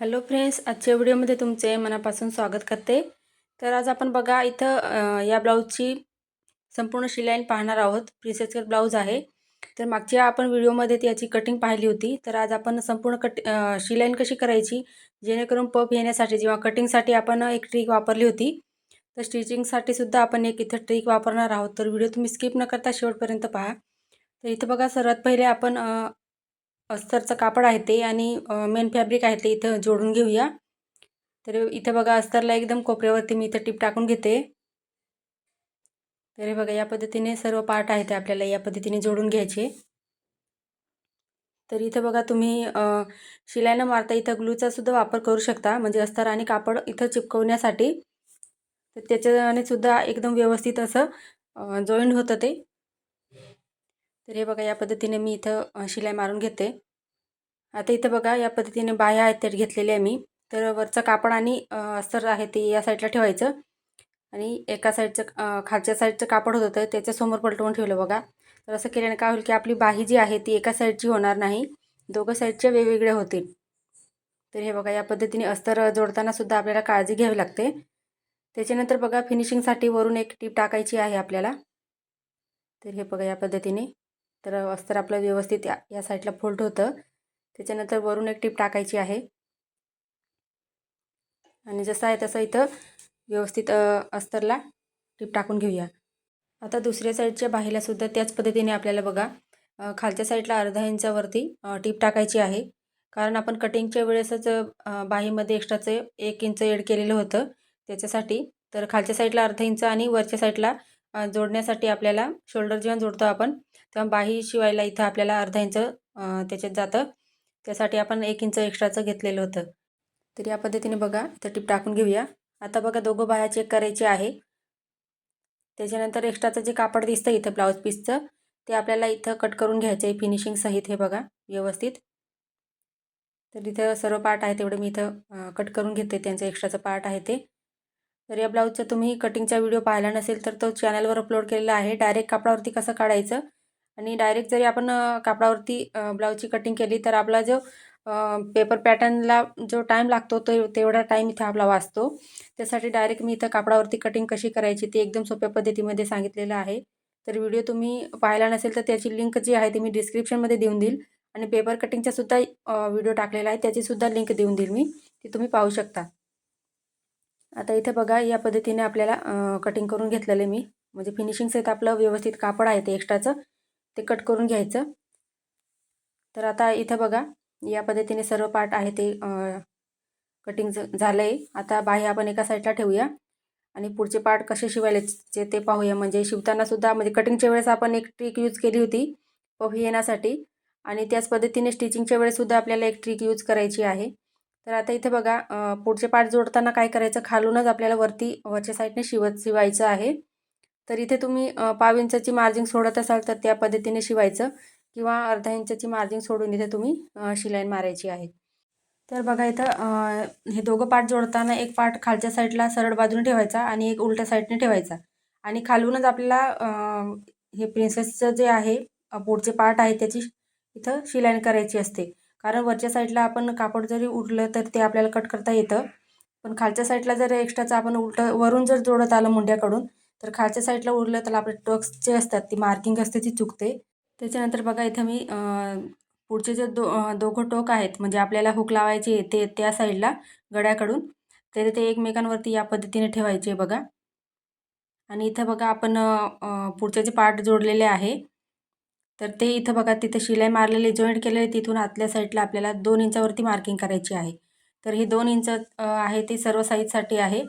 Hello friends आजच्या व्हिडिओमध्ये तुमचे मनापासून स्वागत करते. तर आज आपण बघा इथं या ब्लाऊजची संपूर्ण शिलाईन पाहणार आहोत. प्रिन्सेस कट ब्लाऊज आहे. तर मागच्या आपण व्हिडिओमध्ये त्याची कटिंग पाहिली होती. तर आज आपण संपूर्ण कट शिलाईन कशी करायची जेणेकरून पप येण्यासाठी जेव्हा कटिंगसाठी आपण एक ट्रिक वापरली होती तर स्टिचिंगसाठी सुद्धा आपण एक इथं ट्रिक वापरणार आहोत. तर व्हिडिओ तुम्ही स्किप न करता शेवटपर्यंत पहा. तर इथं बघा सर्वात पहिले आपण अस्तरचं कापड आहे ते आणि मेन फॅब्रिक आहे ते इथं जोडून घेऊया. तर इथं बघा अस्तरला एकदम कोपऱ्यावरती मी इथं टीप टाकून घेते. तर हे बघा या पद्धतीने सर्व पार्ट आहे ते आपल्याला या पद्धतीने जोडून घ्यायचे. तर इथं बघा तुम्ही शिलाई न मारता इथं ग्लूचा सुद्धा वापर करू शकता म्हणजे अस्तर आणि कापड इथं चिपकवण्यासाठी. तर त्याच्याने सुद्धा एकदम व्यवस्थित असं जॉईंट होतं ते. तर हे बघा या पद्धतीने मी इथं शिलाई मारून घेते. आता इथं बघा या पद्धतीने बाह्या आहेत त्या घेतलेल्या मी. तर वरचं कापड आणि अस्तर आहे ते या साईडला ठेवायचं. आणि एका साईडचं खालच्या साईडचं कापड होतं तर त्याच्यासमोर पलटवून ठेवलं बघा. तर असं केल्याने काय होईल की आपली बाही जी आहे ती एका साईडची होणार नाही. दोघं साईडच्या वेगवेगळ्या होतील. तर हे बघा या पद्धतीने अस्तर जोडताना सुद्धा आपल्याला काळजी घ्यावी लागते. त्याच्यानंतर बघा फिनिशिंगसाठी वरून एक टीप टाकायची आहे आपल्याला. तर हे बघा या पद्धतीने. तर अस्तर आपलं व्यवस्थित या या साईडला फोल्ड होतं. त्याच्यानंतर वरून एक टीप टाकायची आहे. आणि जसं आहे तसं इथं व्यवस्थित अस्तरला टीप टाकून घेऊया. आता दुसऱ्या साईडच्या बाहीलासुद्धा त्याच पद्धतीने आपल्याला बघा खालच्या साईडला अर्धा इंचावरती टीप टाकायची आहे. कारण आपण कटिंगच्या वेळेसच बाहीमध्ये एक्स्ट्राचं एक इंच एड केलेलं होतं त्याच्यासाठी. तर खालच्या साईडला अर्धा इंच आणि वरच्या साईडला जोडण्यासाठी आपल्याला शोल्डर जेव्हा जोडतो आपण. तेव्हा बाही शिवायला इथं आपल्याला अर्धा इंच त्याच्यात जातं. त्यासाठी आपण एक इंच एक्स्ट्राचं घेतलेलं होतं. तर या पद्धतीने बघा इथं टिप टाकून घेऊया. आता बघा दोघं बाया चेक करायचे आहे. त्याच्यानंतर एक्स्ट्राचं जे कापड दिसतं इथं ब्लाऊज पीसचं ते आपल्याला इथं कट करून घ्यायचं आहे फिनिशिंग सहित हे बघा व्यवस्थित. तर इथं सर्व पार्ट आहे तेवढं मी इथं कट करून घेते त्यांचं एक्स्ट्राचं पार्ट आहे ते. तर या ब्लाऊजचा तुम्ही कटिंगचा व्हिडिओ पाहिला नसेल तर तो चॅनलवर अपलोड केलेला आहे. डायरेक्ट कापडावरती कसं काढायचं? आणि डायरेक्ट जरी आपण कापडावरती ब्लाऊजची कटिंग केली तर आपला जो पेपर पॅटर्नला जो टाईम लागतो तो तेवढा टाईम इथे आपला वाचतो. त्यासाठी डायरेक्ट मी इथं कापडावरती कटिंग कशी करायची ती एकदम सोप्या पद्धतीमध्ये सांगितलेलं आहे. तर व्हिडिओ तुम्ही पाहिला नसेल तर त्याची लिंक जी आहे ती मी डिस्क्रिप्शनमध्ये देऊन देईल. आणि पेपर कटिंगचा सुद्धा व्हिडिओ टाकलेला आहे. त्याचीसुद्धा लिंक देऊन देईल मी. ती तुम्ही पाहू शकता. आता इथे बघा या पद्धतीने आपल्याला कटिंग करून घेतलेलं मी. म्हणजे फिनिशिंगसहित आपलं व्यवस्थित कापड आहे ते एक्स्ट्राचं ते कट करून घ्यायचं. तर आता इथं बघा या पद्धतीने सर्व पार्ट आहे ते कटिंग झालं आहे आता बाहे आपण एका साईडला ठेवूया. आणि पुढचे पार्ट कसे शिवायचे ते पाहूया. म्हणजे शिवतानासुद्धा म्हणजे कटिंगच्या वेळेस आपण एक ट्रिक यूज केली होती पफ येण्यासाठी. आणि त्याच पद्धतीने स्टिचिंगच्या वेळेससुद्धा आपल्याला एक ट्रिक यूज करायची आहे. तर आता इथे बघा पुढचे पार्ट जोडताना काय करायचं? खालूनच आपल्याला वरती वरच्या साईडने शिवत शिवायचं आहे. तर इथे तुम्ही पाव इंचाची मार्जिंग सोडत असाल तर त्या पद्धतीने शिवायचं. किंवा अर्धा इंचाची मार्जिंग सोडून इथे तुम्ही शिलाई मारायची आहे. तर बघा इथं हे दोघं पार्ट जोडताना एक पार्ट खालच्या साईडला सरळ बाजूने ठेवायचा आणि एक उलट्या साईडने ठेवायचा. आणि खालूनच आपल्याला हे प्रिन्सेसचं जे आहे पुढचे पार्ट आहे त्याची इथं शिलाईन करायची असते. कारण वरच्या साईडला आपण कापड जरी उरलं तर ते आपल्याला कट करता येतं. पण खालच्या साईडला जर एक्स्ट्राचं आपण उलटं वरून जर जोडत आलं मुंड्याकडून तर खालच्या साईडला उरलं तर आपले टक्स जे असतात ती मार्किंग असते ती चुकते. त्याच्यानंतर बघा इथं मी पुढचे जे दो दोघं टोक आहेत म्हणजे आपल्याला हुक लावायचे ते त्या साईडला गड्याकडून तर ते एकमेकांवरती या पद्धतीने ठेवायचे बघा. आणि इथं बघा आपण पुढचे जे पार्ट जोडलेले आहे तर ते इथं बघा तिथे शिलाई मारलेले जॉईंट केलेली तिथून आतल्या साईडला आपल्याला दोन इंचावरती मार्किंग करायची आहे. तर हे दोन इंच आहे ते सर्व साईजसाठी आहे.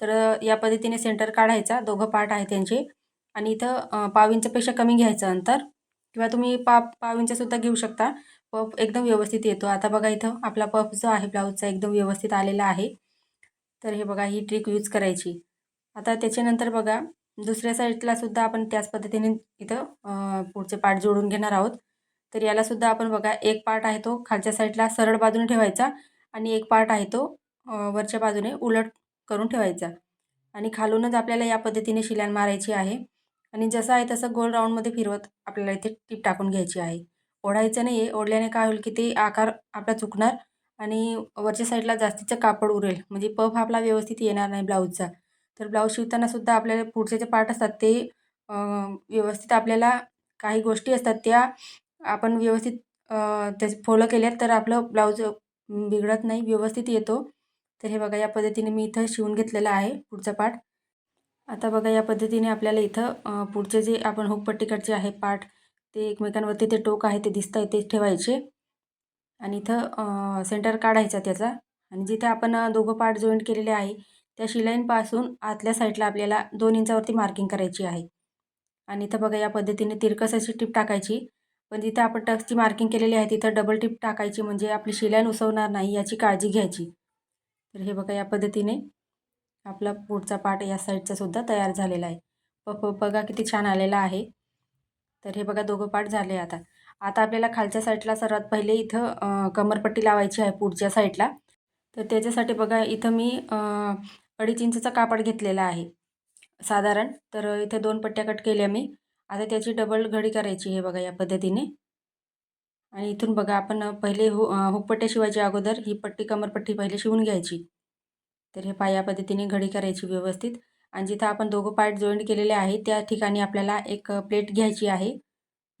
तर या पद्धतीने सेंटर काढायचा दोघं पार्ट आहे त्यांचे. आणि इथं पाव इंचपेक्षा कमी घ्यायचं अंतर. किंवा तुम्ही पा पाव इंचसुद्धा घेऊ शकता. पफ एकदम व्यवस्थित येतो. आता बघा इथं आपला पफ जो आहे ब्लाऊजचा एकदम व्यवस्थित आलेला आहे. तर हे बघा ही ट्रिक यूज करायची. आता त्याच्यानंतर बघा दुसऱ्या साईडला सुद्धा आपण त्याच पद्धतीने इथं पुढचे पार्ट जोडून घेणार आहोत. तर यालासुद्धा आपण बघा एक पार्ट आहे तो खालच्या साईडला सरळ बाजूने ठेवायचा आणि एक पार्ट आहे तो वरच्या बाजूने उलट करून ठेवायचा. आणि खालूनच आपल्याला या पद्धतीने शिलान मारायची आहे. आणि जसं आहे तसं गोल राऊंडमध्ये फिरवत आपल्याला इथे टीप टाकून घ्यायची आहे. ओढायचं नाही आहे ओढल्याने काय होईल की ते आकार आपला चुकणार आणि वरच्या साईडला जास्तीचं कापड उरेल. म्हणजे पफ आपला व्यवस्थित येणार नाही ब्लाऊजचा. तर ब्लाऊज शिवताना सुद्धा आपल्याला पुढचे जे पार्ट असतात ते व्यवस्थित आपल्याला काही गोष्टी असतात त्या आपण व्यवस्थित त्याचे फॉलो केल्या तर आपलं ब्लाऊज बिघडत नाही व्यवस्थित येतो. तर हे बघा या पद्धतीने मी इथं शिवून घेतलेलं आहे पुढचा पार्ट. आता बघा या पद्धतीने आपल्याला इथं पुढचे जे आपण हुकपट्टीकडचे आहे पार्ट ते एकमेकांवरती ते टोक आहे ते दिसत आहे ते ठेवायचे. आणि इथं सेंटर काढायचा त्याचा. आणि जिथे आपण दोघं पार्ट जॉईंट केलेले आहे त्या शिलाईंपासून आतल्या साईडला आपल्याला दोन इंचावरती मार्किंग करायची आहे. आणि इथं बघा या पद्धतीने तिरकस अशी टीप टाकायची. पण जिथं आपण टक्सची मार्किंग केलेली आहे तिथं डबल टिप टाकायची म्हणजे आपली शिलाईन उसवणार नाही याची काळजी घ्यायची. तर हे बघा या पद्धतीने आपला पुढचा पार्ट या साईडचा सुद्धा तयार झालेला आहे. प बघा किती छान आलेला आहे. तर हे बघा दोघं पार्ट झाले आता. आता आपल्याला खालच्या साईडला सर्वात पहिले इथं कमरपट्टी लावायची आहे पुढच्या साईडला तर त्याच्यासाठी बघा इथं मी अडीच इंचचा कापड घेतलेला आहे. साधारण तर इथे दोन पट्ट्या कट केल्या मी. आता त्याची डबल घडी करायची हे बघा या पद्धतीने. आणि इथून बघा आपण पहिले हु हुकपट्ट्या शिवायच्या अगोदर ही पट्टी कमरपट्टी पहिले शिवून घ्यायची. तर हे पाया पद्धतीने घडी करायची व्यवस्थित. आणि जिथं आपण दोघं पार्ट जॉईंट केलेले आहे त्या ठिकाणी आपल्याला एक प्लेट घ्यायची आहे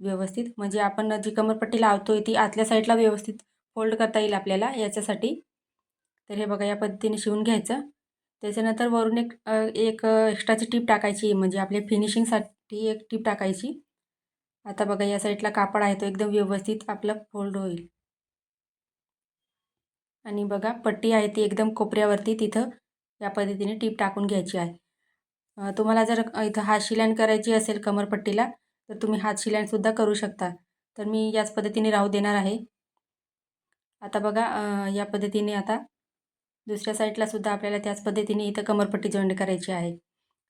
व्यवस्थित. म्हणजे आपण जी कमरपट्टी लावतो आहे ती आतल्या साईडला व्यवस्थित फोल्ड करता येईल आपल्याला याच्यासाठी. तर हे बघा या पद्धतीने शिवून घ्यायचं. त्याच्यानंतर वरून एक एक एक्स्ट्राची टीप टाकायची म्हणजे आपल्या फिनिशिंगसाठी एक टीप टाकायची. आता बघा या साईडला कापड आहे तो एकदम व्यवस्थित आपलं फोल्ड होईल. आणि बघा पट्टी आहे ती एकदम कोपऱ्यावरती तिथं या पद्धतीने टीप टाकून घ्यायची आहे. तुम्हाला जर इथं हात शिलाईन करायची असेल कमरपट्टीला तर तुम्ही हात शिलाईनसुद्धा करू शकता. तर मी याच पद्धतीने राहू देणार आहे. आता बघा या पद्धतीने आता दुसऱ्या साईडला सुद्धा आपल्याला त्याच पद्धतीने इथं कमरपट्टी जॉईंट करायची आहे.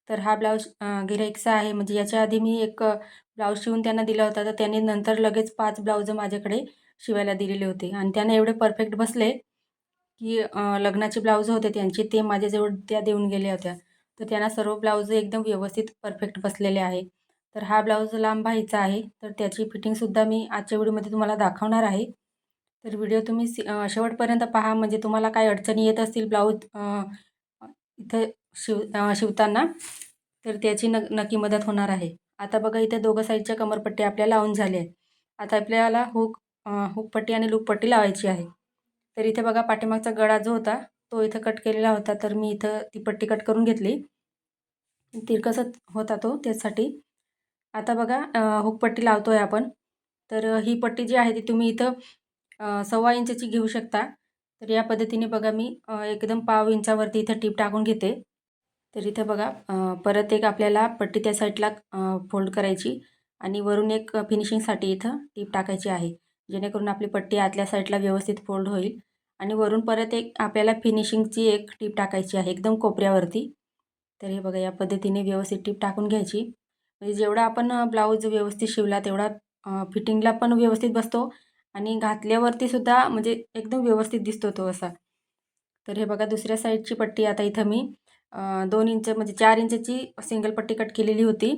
तर हा ब्लाऊज गिराईकचा आहे. म्हणजे याच्या आधी मी एक ब्लाऊज शिवून त्यांना दिला होता. तर त्यांनी नंतर लगेच पाच ब्लाऊज माझ्याकडे शिवायला दिलेले होते. आणि त्यांना एवढे परफेक्ट बसले की लग्नाचे ब्लाऊज होते त्यांचे ते माझ्याजवळ त्या देऊन गेल्या होत्या. तर त्यांना सर्व ब्लाऊज एकदम व्यवस्थित परफेक्ट बसलेले आहे. तर हा ब्लाऊज लांब व्हायचा आहे. तर त्याची फिटिंगसुद्धा मी आजच्या व्हिडिओमध्ये तुम्हाला दाखवणार आहे. तर व्हिडिओ तुम्ही शेवटपर्यंत पहा. म्हणजे तुम्हाला काय अडचणी येत असतील ब्लाऊज इथं शिव शिवताना तर त्याची न नक्की मदत होणार आहे. आता बघा इथे दोघं साईडच्या कमरपट्टी आपल्या लावून झाली आहे आता आपल्याला हुक हुकपट्टी आणि लुकपट्टी लावायची आहे. तर इथे बघा पाठीमागचा गळा जो होता तो इथं कट केलेला होता. तर मी इथं ती पट्टी कट करून घेतली. तिरकसच होता तो त्यासाठी. आता बघा हुकपट्टी लावतो आहे आपण. तर ही पट्टी जी आहे ती तुम्ही इथं सव्वा इंचाची घेऊ शकता. तर या पद्धतीने बघा मी एकदम पाव इंचावरती इथं टीप टाकून घेते. तर इथं बघा परत एक आपल्याला पट्टी त्या साईडला फोल्ड करायची आणि वरून एक फिनिशिंगसाठी इथं टीप टाकायची आहे. जेणेकरून आपली पट्टी आतल्या साईडला व्यवस्थित फोल्ड होईल आणि वरून परत एक आपल्याला फिनिशिंगची एक टीप टाकायची आहे एकदम कोपऱ्यावरती. तर हे बघा या पद्धतीने व्यवस्थित टीप टाकून घ्यायची. म्हणजे जेवढा आपण ब्लाऊज व्यवस्थित शिवला तेवढा फिटिंगला पण व्यवस्थित बसतो आणि घातल्यावरती सुद्धा म्हणजे एकदम व्यवस्थित दिसतो तो असा. तर हे बघा दुसऱ्या साईडची पट्टी आता इथं मी दोन इंच म्हणजे चार इंचची सिंगल पट्टी कट केलेली होती.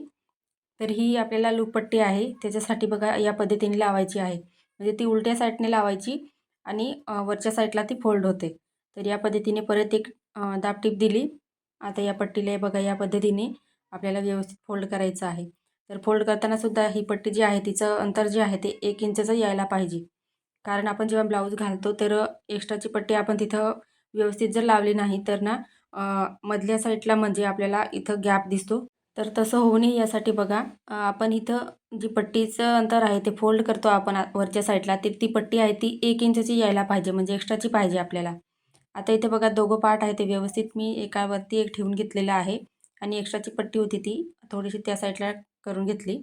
तर ही आपल्याला लूपपट्टी आहे. त्याच्यासाठी बघा या पद्धतीने लावायची आहे. म्हणजे ती उलट्या साईडने लावायची आणि वरच्या साईडला ती फोल्ड होते. तर या पद्धतीने परत एक दाबटीप दिली. आता या पट्टीला बघा या पद्धतीने आपल्याला व्यवस्थित फोल्ड करायचं आहे. तर फोल्ड करताना सुद्धा ही पट्टी जी आहे तिचं अंतर जे आहे ते एक इंचचं यायला पाहिजे. कारण आपण जेव्हा ब्लाऊज घालतो तर एक्स्ट्राची पट्टी आपण तिथं व्यवस्थित जर लावली नाही तर ना मधल्या साईडला म्हणजे आपल्याला इथं गॅप दिसतो. तर तसं होऊ नये यासाठी बघा आपण इथं जी पट्टीचं अंतर आहे ते फोल्ड करतो आपण वरच्या साईडला ती ती पट्टी आहे ती एक इंचची यायला पाहिजे म्हणजे एक्स्ट्राची पाहिजे आपल्याला. आता इथे बघा दोघं पार्ट आहे ते व्यवस्थित मी एकावरती एक ठेवून घेतलेलं आहे. आणि एक्स्ट्राची पट्टी होती ती थोडीशी त्या साईडला करून घेतली.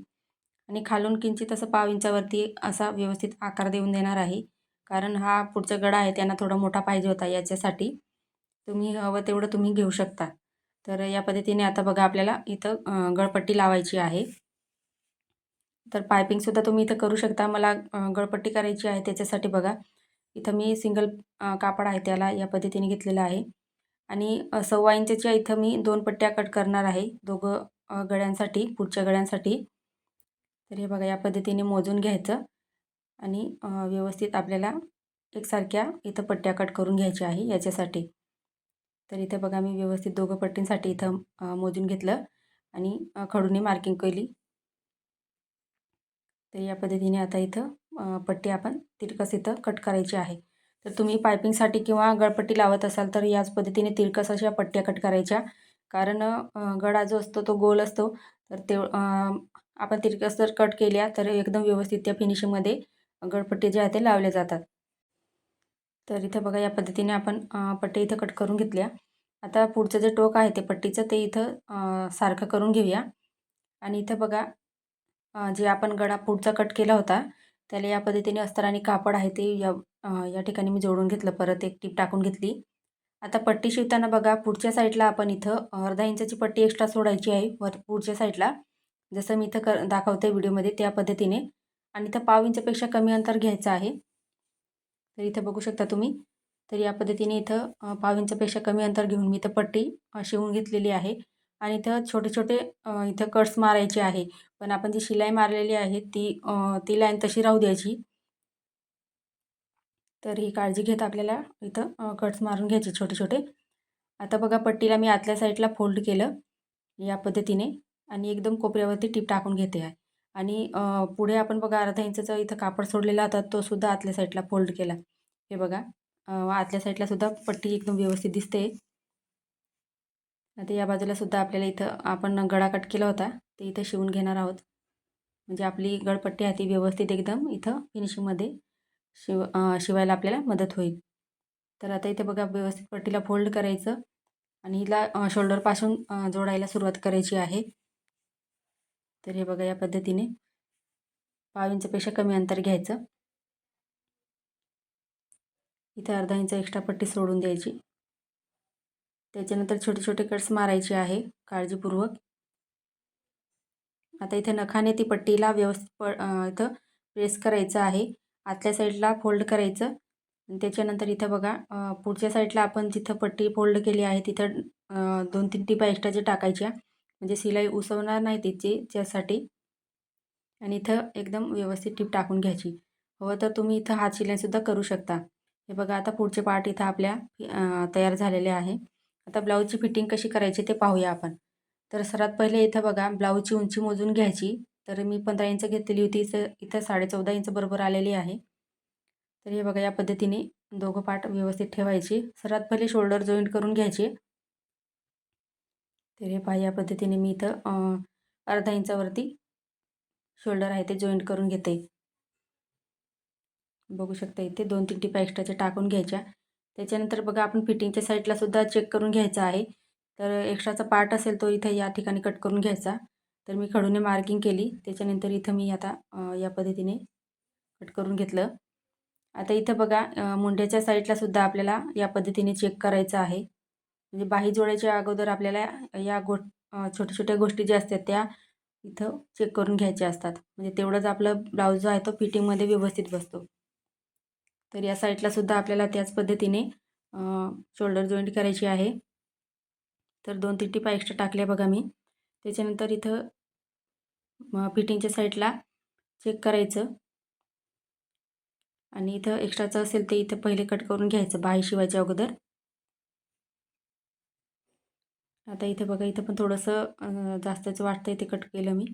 आणि खालून किंचित असं पाव इंचावरती असा व्यवस्थित आकार देऊन देणार आहे. कारण हा पुढचा गडा आहे त्यांना थोडा मोठा पाहिजे होता याच्यासाठी. तुम्ही हवं तेवढं तुम्ही घेऊ शकता. तर या पद्धतीने आता बघा आपल्याला इथं गळपट्टी लावायची आहे. तर पायपिंगसुद्धा तुम्ही इथं करू शकता. मला गळपट्टी करायची आहे त्याच्यासाठी बघा. इथं मी सिंगल कापड आहे त्याला या पद्धतीने घेतलेलं आहे. आणि सव्वा इंचच्या इथं मी दोन पट्ट्या कट करणार आहे. दोघं गळ्यांसाठी पुढच्या गळ्यांसाठी. तर हे बघा या पद्धतीने मोजून घ्यायचं आणि व्यवस्थित आपल्याला एकसारख्या इथं पट्ट्या कट करून घ्यायच्या आहे याच्यासाठी. तर इथं बघा मी व्यवस्थित दोघं पट्टींसाठी इथं मोजून घेतलं आणि खडूने मार्किंग केली. तर या पद्धतीने आता इथं पट्टी आपण तिरकस इथं कट करायची आहे. तर तुम्ही पायपिंगसाठी किंवा गळपट्टी लावत असाल तर याच पद्धतीने तिरकस अशा पट्ट्या कट करायच्या. कारण गळा जो असतो तो गोल असतो. तर ते आपण तिरकस जर कट केल्या तर एकदम व्यवस्थित त्या फिनिशिंगमध्ये गळपट्टी जे आहे ते लावल्या जातात. तर इथं बघा या पद्धतीने आपण पट्टी इथं कट करून घेतल्या. आता पुढचं जे टोक आहे ते पट्टीचं ते इथं सारखं करून घेऊया. आणि इथं बघा जे आपण गळा पुढचा कट केला होता त्याला या पद्धतीने अस्तर आणि कापड आहे ते या या ठिकाणी मी जोडून घेतलं. परत एक टीप टाकून घेतली. आता पट्टी शिवताना बघा पुढच्या साईडला आपण इथं अर्धा इंचाची पट्टी एक्स्ट्रा सोडायची आहे वर पुढच्या साईडला. जसं मी इथं कर दाखवते व्हिडिओमध्ये त्या पद्धतीने. आणि इथं पाव इंचपेक्षा कमी अंतर घ्यायचं आहे. तर इथं बघू शकता तुम्ही. तर या पद्धतीने इथं पाव इंचापेक्षा कमी अंतर घेऊन मी इथं पट्टी शिवून घेतलेली आहे. आणि इथं छोटे छोटे इथं कट्स मारायचे आहे. पण आपण जी शिलाई मारलेली आहे ती ती लाईन तशी राहू द्यायची. तर ही काळजी घेत आपल्याला इथं कट्स मारून घ्यायचे छोटे छोटे. आता बघा पट्टीला मी आतल्या साईडला फोल्ड केलं या पद्धतीने आणि एकदम कोपऱ्यावरती टीप टाकून घेते आहे. आणि पुढे आपण बघा अर्धा इंचाचा इथं कापड सोडलेला होता तो सुद्धा आतल्या साईडला फोल्ड केला. हे बघा आतल्या साईडला सुद्धा पट्टी एकदम व्यवस्थित दिसते. आता या बाजूला सुद्धा आपल्याला इथं आपण गळा कट केला होता ते इथं शिवून घेणार आहोत. म्हणजे आपली गळपट्टी आहे ती व्यवस्थित एकदम इथं फिनिशिंगमध्ये शिव शिवायला आपल्याला मदत होईल. तर आता इथे बघा व्यवस्थित पट्टीला फोल्ड करायचं आणि हिला शोल्डरपासून जोडायला सुरुवात करायची आहे. तर हे बघा या पद्धतीने पाव इंचपेक्षा कमी अंतर घ्यायचं. इथे अर्धा इंच एक्स्ट्रा पट्टी सोडून द्यायची. त्याच्यानंतर छोटे छोटे कट्स मारायचे आहे काळजीपूर्वक. आता इथे नखाने ती पट्टीला व्यवस्थित प इथं प्रेस करायचं आहे. आतल्या साईडला फोल्ड करायचं. आणि त्याच्यानंतर इथं बघा पुढच्या साईडला आपण जिथं पट्टी फोल्ड केली आहे तिथं दोन तीन टिपा एक्स्ट्राच्या टाकायच्या म्हणजे सिलाई उसवणार नाही तिची त्यासाठी. आणि इथं एकदम व्यवस्थित टीप टाकून घ्यायची. हवं तर तुम्ही इथं हात शिलाईसुद्धा करू शकता. हे बघा आता पुढचे पार्ट इथं आपल्या तयार झालेले आहे. आता ब्लाऊजची फिटिंग कशी करायची ते पाहूया आपण. तर सर्वात पहिले इथं बघा ब्लाऊजची उंची मोजून घ्यायची. तर मी पंधरा इंच घेतलेली होती. इथं इथं साडेचौदा इंच बरोबर आलेली आहे. तर हे बघा या पद्धतीने दोघं पार्ट व्यवस्थित ठेवायचे. सर्वात पहिले शोल्डर जॉईंट करून घ्यायचे. तर हे पहा या पद्धतीने मी इथं अर्धा इंचावरती शोल्डर आहे ते जॉईंट करून घेते. बघू शकता इथे दोन तीन टिपा एक्स्ट्राच्या टाकून घ्यायच्या. त्याच्यानंतर बघा आपण फिटिंगच्या साईडला सुद्धा चेक करून घ्यायचा आहे. तर एक्स्ट्राचा पार्ट असेल तो इथं या ठिकाणी कट करून घ्यायचा. तर मी खडूने मार्किंग केली. त्याच्यानंतर इथं मी आता या पद्धतीने कट करून घेतलं. आता इथं बघा मुंड्याच्या साईडला सुद्धा आपल्याला या पद्धतीने चेक करायचं आहे. म्हणजे बाही जोडायच्या अगोदर आपल्याला या गो छोट्या छोट्या गोष्टी ज्या असतात त्या इथं चेक करून घ्यायच्या असतात. म्हणजे तेवढंच आपलं ब्लाऊज जो आहे तो फिटिंगमध्ये व्यवस्थित बसतो. तर या साईडला सुद्धा आपल्याला त्याच पद्धतीने शोल्डर जॉईंट करायची आहे. तर दोन तीन टिपा एक्स्ट्रा टाकल्या बघा मी. त्याच्यानंतर इथं फिटिंगच्या साईडला चेक करायचं. आणि इथं एक्स्ट्राचं असेल ते इथं पहिले कट करून घ्यायचं बाही शिवायच्या अगोदर. आता इथं बघा इथं पण थोडंसं जास्तच वाटतं ते कट केलं मी.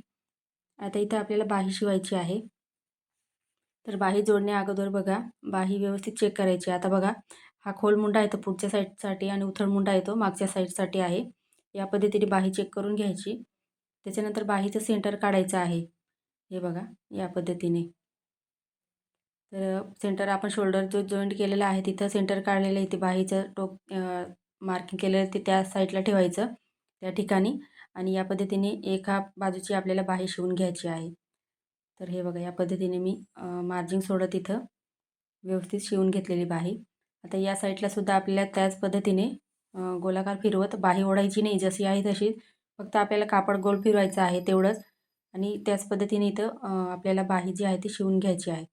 आता इथं आपल्याला बाही शिवायची आहे. तर बाही जोडण्या अगोदर बघा बाही व्यवस्थित चेक करायची. आता बघा हा खोल मुंडा आहे तर पुढच्या साईडसाठी आणि उथळ मुंडा आहे तो मागच्या साईडसाठी आहे. या पद्धतीने बाही चेक करून घ्यायची. त्याच्यानंतर बाहीचं सेंटर काढायचं आहे. हे बघा या पद्धतीने. तर सेंटर आपण शोल्डर जो जॉईंट केलेला आहे तिथं सेंटर काढलेलं आहे. ते बाहीचं टोक मार्किंग केलेलं ते त्या साईडला ठेवायचं त्या ठिकाणी. आणि या पद्धतीने एका बाजूची आपल्याला बाही शिवून घ्यायची आहे. तर हे बघा या पद्धतीने मी मार्जिंग सोडत इथं व्यवस्थित शिवून घेतलेली बाही. आता या साईडलासुद्धा आपल्याला त्याच पद्धतीने गोलाकार फिरवत बाही ओढायची नाही. जशी आहे तशी फक्त आपल्याला कापड गोल फिरवायचं आहे तेवढंच. आणि त्याच पद्धतीने इथं आपल्याला बाही जी आहे ती शिवून घ्यायची आहे.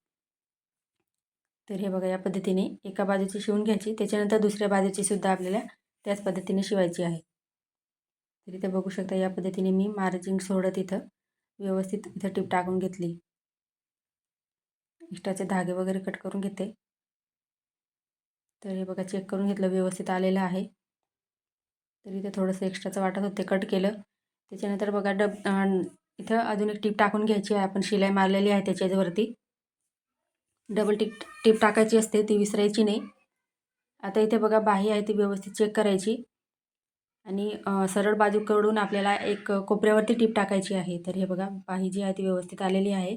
तर हे बघा या पद्धतीने एका बाजूची शिवून घ्यायची त्याच्यानंतर दुसऱ्या बाजूची सुद्धा आपल्याला त्याच पद्धतीने शिवायची आहे. तर इथं बघू शकता या पद्धतीने मी मार्जिंग सोडत इथं व्यवस्थित इथं टीप टाकून घेतली. इष्टाचे धागे वगैरे कट करून घेते. तर हे बघा चेक करून घेतलं व्यवस्थित आलेलं आहे. तर इथे थोडंसं एक्स्ट्राचं वाटत होते कट केलं. त्याच्यानंतर बघा डब इथं अजून एक टीप टाकून घ्यायची आहे. आपण शिलाई मारलेली आहे त्याच्यावरती. डबल टीप टीप टाकायची असते ती विसरायची नाही. आता इथे बघा बाही आहे ती व्यवस्थित चेक करायची. आणि सरळ बाजूकडून आपल्याला एक कोपऱ्यावरती टीप टाकायची आहे. तर हे बघा बाही जी आहे ती व्यवस्थित आलेली आहे.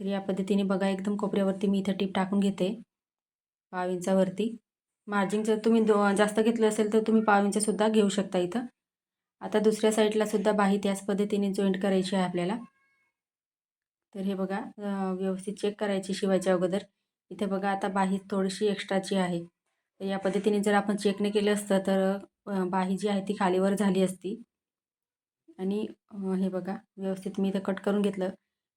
तर या पद्धतीने बघा एकदम कोपऱ्यावरती मी इथं टीप टाकून घेते. पाव इंचावरती मार्जिन जर तुम्ही दो जास्त घेतलं असेल तर तुम्ही पाव इंचसुद्धा घेऊ शकता इथं. आता दुसऱ्या साईडलासुद्धा बाही त्याच पद्धतीने जॉईंट करायची आहे आपल्याला. तर हे बघा व्यवस्थित चेक करायची शिवायच्या अगोदर. इथे बघा आता बाही थोडीशी एक्स्ट्राची आहे. तर या पद्धतीने जर आपण चेक नाही केलं असतं तर बाही जी आहे ती खालीवर झाली असती. आणि हे बघा व्यवस्थित मी इथं कट करून घेतलं.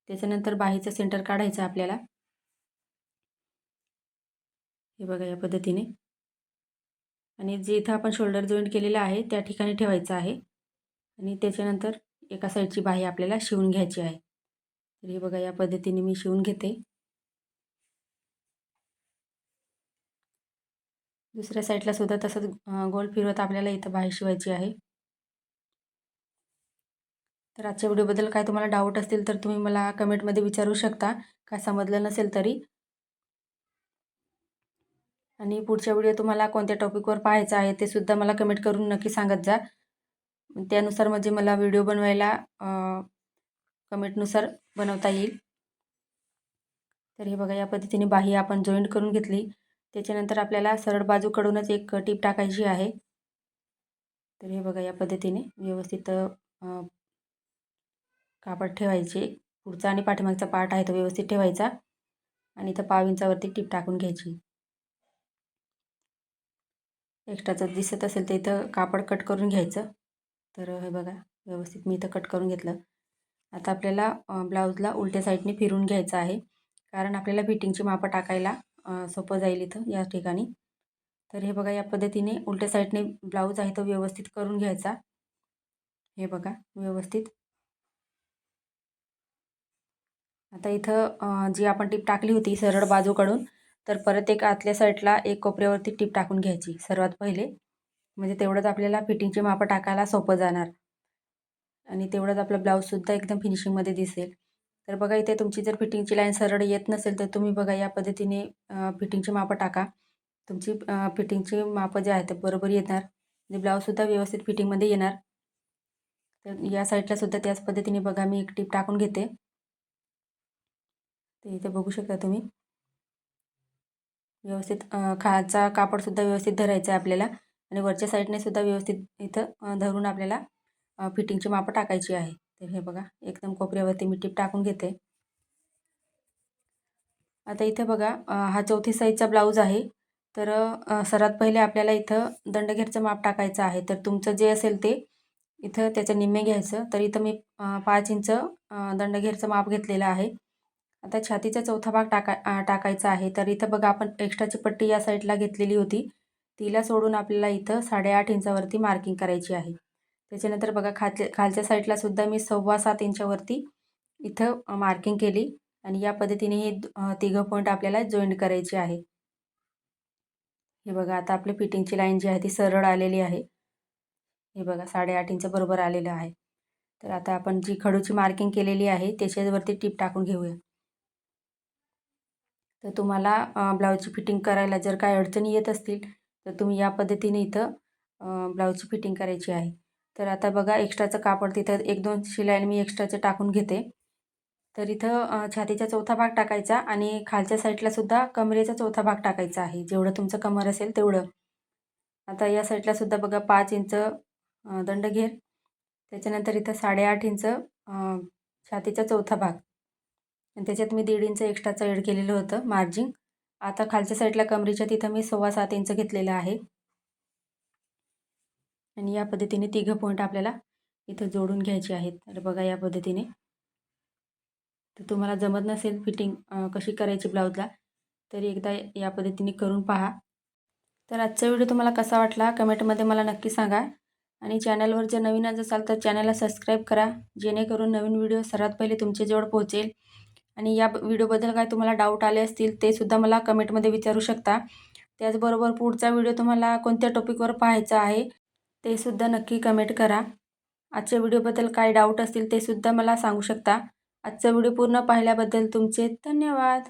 त्याच्यानंतर बाहीचं सेंटर काढायचं आपल्याला. हे बघा या पद्धतीने. आणि जे इथं आपण शोल्डर जॉईंट केलेलं आहे त्या ठिकाणी ठेवायचं आहे. आणि त्याच्यानंतर एका साईडची बाही आपल्याला शिवून घ्यायची आहे. तर हे बघा या पद्धतीने मी शिवून घेते. दुसऱ्या साईडला सुद्धा तसंच गोल फिरवत आपल्याला इथं बाही शिवायची आहे. तर आजच्या व्हिडिओबद्दल काय तुम्हाला डाऊट असतील तर तुम्ही मला कमेंटमध्ये विचारू शकता. काय समजलं नसेल तरी आणि पुढच्या व्हिडिओ तुम्हाला कोणत्या टॉपिकवर पाहायचा आहे ते सुद्धा मला कमेंट करून नक्की सांगत जा. त्यानुसार म्हणजे मला व्हिडिओ बनवायला कमेंटनुसार बनवता येईल. तर हे बघा या पद्धतीने बाही आपण जॉईंट करून घेतली. त्याच्यानंतर आपल्याला सरळ बाजूकडूनच एक टीप टाकायची आहे. तर हे बघा या पद्धतीने व्यवस्थित कापड ठेवायचे. पुढचा आणि पाठीमागचा पार्ट आहे तो व्यवस्थित ठेवायचा. आणि इथं पाव इंचावरती टीप टाकून घ्यायची. एक्स्ट्राचं दिसत असेल तर इथं कापड कट करून घ्यायचं. तर हे बघा व्यवस्थित मी इथं कट करून घेतलं. आता आपल्याला ब्लाऊजला उलट्या साईडने फिरून घ्यायचं आहे. कारण आपल्याला फिटिंगची मापं टाकायला सोपं जाईल इथं या ठिकाणी. तर हे बघा या पद्धतीने उलट्या साईडने ब्लाऊज आहे तो व्यवस्थित करून घ्यायचा. हे बघा व्यवस्थित. आता इथं जी आपण टीप टाकली होती सरळ बाजूकडून तर परत एक आतल्या साईडला एक कोपऱ्यावरती टीप टाकून घ्यायची. सर्वात पहिले म्हणजे तेवढंच आपल्याला फिटिंगची मापं टाकायला सोपं जाणार. आणि तेवढंच आपलं ब्लाऊजसुद्धा एकदम फिनिशिंगमध्ये दिसेल. तर बघा इथे तुमची जर फिटिंगची लाईन सरळ येत नसेल तर तुम्ही बघा या पद्धतीने फिटिंगची मापं टाका. तुमची फिटिंगची मापं जे आहेत ते बरोबर येणार. म्हणजे ब्लाऊजसुद्धा व्यवस्थित फिटिंगमध्ये येणार. तर या साईडला सुद्धा त्याच पद्धतीने बघा मी एक टीप टाकून घेते. ते इथे बघू शकता तुम्ही. व्यवस्थित खालचा कापडसुद्धा व्यवस्थित धरायचा आहे आपल्याला आणि वरच्या साईडने सुद्धा व्यवस्थित इथं धरून आपल्याला फिटिंगची मापं टाकायची आहे. तर हे बघा एकदम कोपऱ्यावरती मी टीप टाकून घेते. आता इथे बघा हा चौथी साईजचा ब्लाऊज आहे. तर सर्वात पहिले आपल्याला इथं दंडघेरचं माप टाकायचं आहे. तर तुमचं जे असेल ते इथं त्याचं निम्मे घ्यायचं. तर इथं मी पाच इंच दंडघेरचं माप घेतलेलं आहे. आता छातीचा चौथा भाग टाका टाकायचा आहे. तर इथं बघा आपण एक्स्ट्राची पट्टी या साईडला घेतलेली होती. तिला सोडून आपल्याला इथं साडेआठ इंचावरती मार्किंग करायची आहे. त्याच्यानंतर बघा खालच्या खालच्या साईडला सुद्धा मी सव्वा सात इंचावरती इथं मार्किंग केली. आणि या पद्धतीने हे तिघं पॉईंट आपल्याला जॉईंट करायचे आहे. हे बघा आता आपली फिटिंगची लाईन जी आहे ती सरळ आलेली आहे. हे बघा साडेआठ इंच बरोबर आलेलं आहे. तर आता आपण जी खडूची मार्किंग केलेली आहे त्याच्यावरती टीप टाकून घेऊया. तर तुम्हाला ब्लाऊजची फिटिंग करायला जर काय अडचणी येत असतील तर तुम्ही या पद्धतीने इथं ब्लाऊजची फिटिंग करायची आहे. तर आता बघा एक्स्ट्राचं कापड तिथं एक दोन शिलाई मी एक्स्ट्राचे टाकून घेते. तर इथं छातीचा चौथा भाग टाकायचा आणि खालच्या साईडलासुद्धा कमरेचा चौथा भाग टाकायचा आहे. जेवढं तुमचं कमर असेल तेवढं. आता या साईडलासुद्धा बघा पाच इंच दंड घेर त्याच्यानंतर इथं साडेआठ इंच छातीचा चौथा भाग. आणि त्याच्यात मी दीड इंच एक्स्ट्राचं एड केलेलं होतं मार्जिंग आता खालच्या साईडला कमरेच्या तिथं मी सव्वा सात इंच घेतलेलं आहे. आणि या पद्धतीने तिघं पॉईंट आपल्याला इथं जोडून घ्यायचे आहेत. तर बघा या पद्धतीने. तर तुम्हाला जमत नसेल फिटिंग कशी करायची ब्लाऊजला तरी एकदा या पद्धतीने करून पहा. तर आजचा व्हिडिओ तुम्हाला कसा वाटला कमेंटमध्ये मला नक्की सांगा. आणि चॅनलवर जर नवीनच असाल तर चॅनलला सबस्क्राईब करा. जेणेकरून नवीन व्हिडिओ सर्वात पहिले तुमच्याजवळ पोहोचेल. आणि या व्हिडिओबद्दल काय तुम्हाला डाऊट आले असतील ते सुद्धा मला कमेंटमध्ये विचारू शकता. त्याचबरोबर पुढचा व्हिडिओ तुम्हाला कोणत्या टॉपिकवर पाहायचा आहे ते सुद्धा नक्की कमेंट करा. आजच्या व्हिडिओबद्दल काय डाऊट असतील ते सुद्धा मला सांगू शकता. आजचा व्हिडिओ पूर्ण पाहिल्याबद्दल तुमचे धन्यवाद.